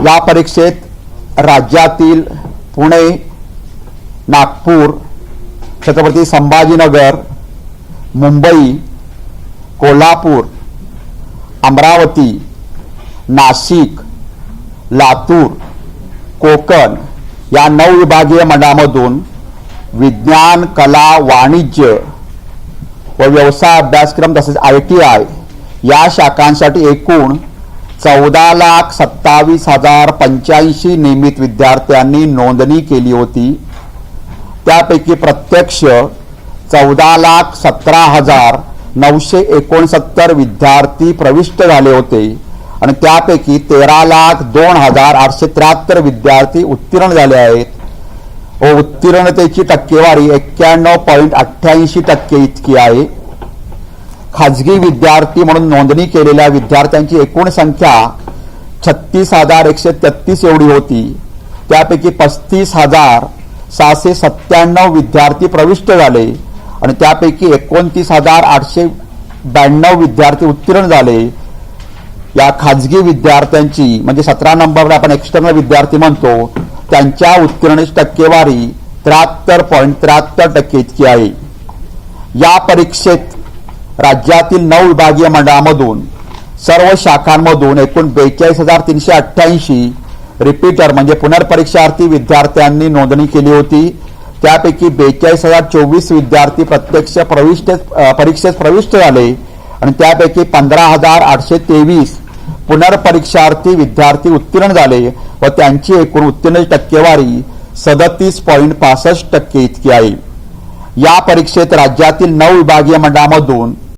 या परीक्षेत राज्यातील पुणे नागपूर छत्रपती संभाजीनगर मुंबई कोल्हापूर अमरावती नाशिक लातूर कोकण या नऊ विभागीय मंडळामधून विज्ञान कला वाणिज्य व व्यवसाय अभ्यासक्रम तसेच आय टी आय या शाखांसाठी एकूण चौदा लाख सत्तावीस हजार पंच्याऐंशी नियमित विद्यार्थ्यांनी नोंदणी केली होती. त्यापैकी प्रत्यक्ष चौदा लाख सतरा हजार नऊशे एकोणसत्तर विद्यार्थी प्रविष्ट झाले होते. आणि त्यापैकी तेरा लाख दोन हजार आठशे त्र्याहत्तर विद्यार्थी उत्तीर्ण झाले आहेत. व उत्तीर्णतेची टक्केवारी एक्क्याण्णव पॉईंट अठ्ठ्याऐंशी टक्के इतकी आहे. खाजगी विद्यार्थी म्हणून नोंदणी केलेल्या विद्यार्थ्यांची एकूण संख्या छत्तीस हजार एकशे तेहतीस एवढी होती. त्यापैकी पस्तीस हजार सहाशे सत्त्याण्णव विद्यार्थी प्रविष्ट झाले आणि त्यापैकी एकोणतीस हजार आठशे ब्याण्णव विद्यार्थी उत्तीर्ण झाले. या खाजगी विद्यार्थ्यांची म्हणजे सतरा नंबरवर आपण एक्स्टर्नल विद्यार्थी म्हणतो त्यांच्या उत्तीर्णची टक्केवारी त्र्याहत्तर पॉईंट त्र्याहत्तर टक्के इतकी आहे. या परीक्षेत राज्यातील नऊ विभागीय मंडळामधून सर्व शाखांमधून एकूण बेचाळीस हजार तीनशे अठ्ठ्याऐंशी रिपीटर म्हणजे पुनर्परीक्षार्थी विद्यार्थ्यांनी नोंदणी केली होती. त्यापैकी बेचाळीस हजार चोवीस विद्यार्थी प्रत्यक्ष प्रविष्ट परीक्षेत प्रविष्ट झाले आणि त्यापैकी पंधरा हजार आठशे तेवीस पुनर्परीक्षार्थी विद्यार्थी उत्तीर्ण झाले व त्यांची एकूण उत्तीर्ण टक्केवारी सदतीस पॉईंट पासष्ट टक्के इतकी आहे. या परीक्षेत राज्यातील नऊ विभागीय मंडळामधून